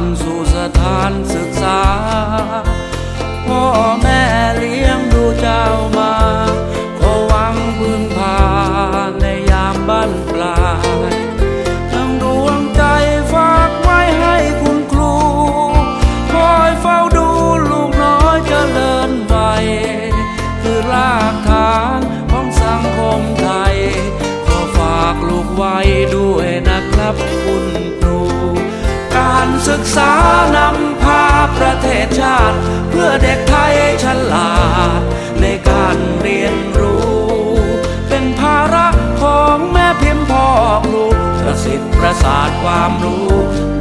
tan ประสิทธิประสาทความรู้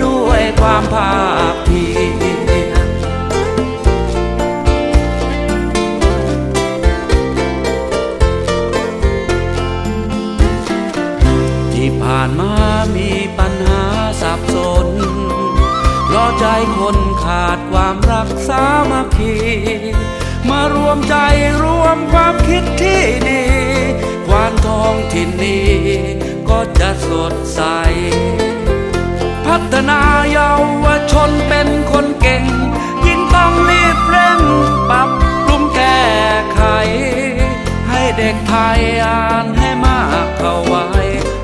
ด้วยความภาคเพียรที่ผ่านมามีปัญหาสับสนเพราะใจคนขาดความรักสามัคคีมารวมใจรวมความคิดที่ดีความท้องถิ่นนี้ ก็จะสดใส พัฒนาเยาวชนเป็นคนเก่ง ยิ่งต้องรีบเร่งปรับปรุงแก้ไข ให้เด็กไทยอ่านให้มากเข้าไว้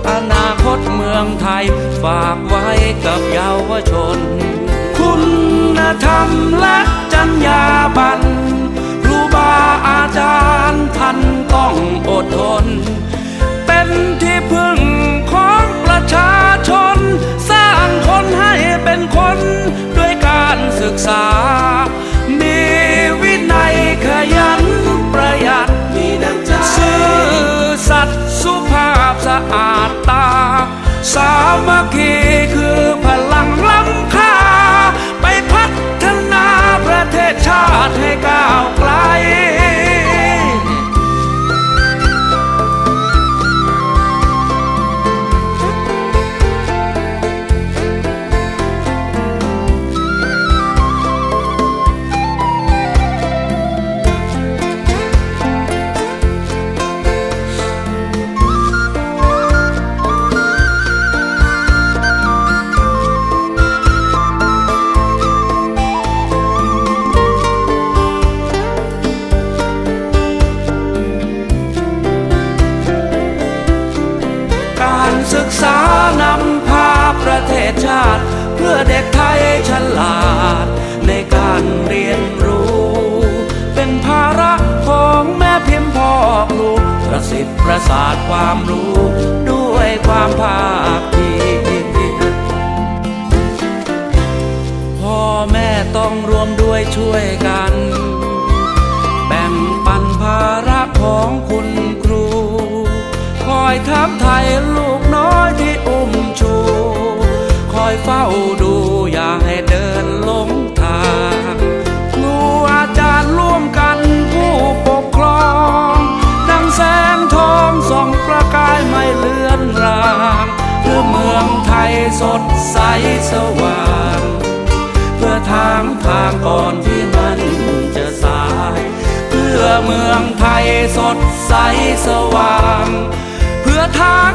อนาคตเมืองไทยฝากไว้กับเยาวชน คุณธรรมและจรรยาบรรณครูบาอาจารย์ท่านต้องอดทนเป็น อเด็กไทยฉลาด ในการเรียนรู้ เป็นภาระของแม่พิมพ์พ่อครูประสิทธิ์ประสาทความรู้ ด้วยความภา ว่าง เพื่อทางทางก่อนที่มันจะสาย เพื่อเมืองไทยสดใสสว่าง เพื่อทาง